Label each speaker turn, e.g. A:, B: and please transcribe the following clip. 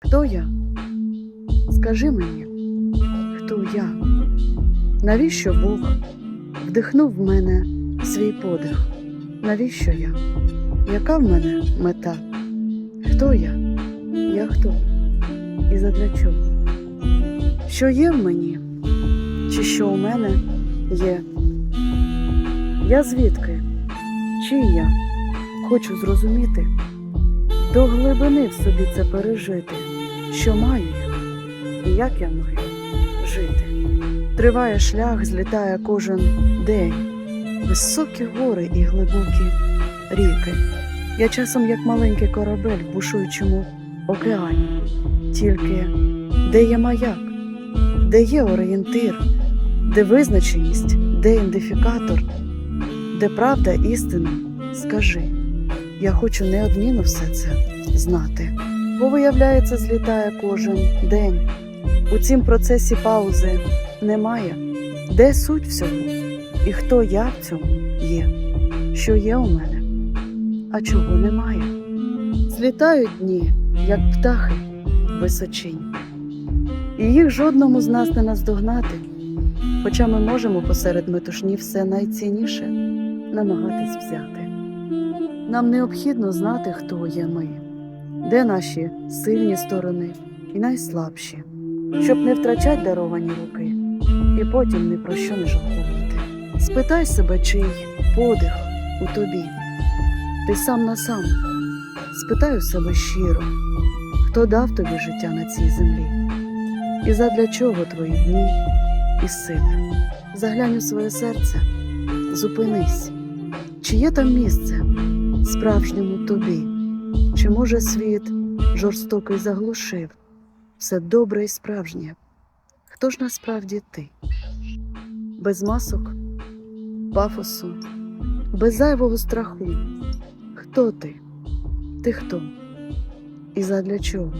A: Хто я? Скажи мені, хто я? Навіщо Бог вдихнув в мене свій подих? Навіщо я? Яка в мене мета? Хто я? Я хто? І задля чого? Що є в мені? Чи що у мене є? Я звідки? Чий я? Хочу зрозуміти, до глибини в собі це пережити, що маю і як я маю жити. Триває шлях, злітає кожен день, високі гори і глибокі ріки. Я часом як маленький корабель в бушуючому океані. Тільки де є маяк, де є орієнтир, де визначеність, де ідентифікатор, де правда істина, скажи. Я хочу неодмінно все це знати, бо виявляється, злітає кожен день. У цім процесі паузи немає. Де суть всього? І хто я в цьому є? Що є у мене, а чого немає? Злітають дні, як птахи височинь, і їх жодному з нас не наздогнати, хоча ми можемо посеред метушні все найцінніше намагатись взяти. Нам необхідно знати, хто є ми, де наші сильні сторони і найслабші, щоб не втрачати даровані руки і потім ні про що не жалкувати. Спитай себе, чий подих у тобі. Ти сам на сам. Спитай у себе щиро, хто дав тобі життя на цій землі, і задля чого твої дні і сили. Заглянь у своє серце, зупинись, чи є там місце справжньому тобі, чи може світ жорстокий заглушив все добре і справжнє? Хто ж насправді ти? Без масок, пафосу, без зайвого страху. Хто ти? Ти хто? І задля чого?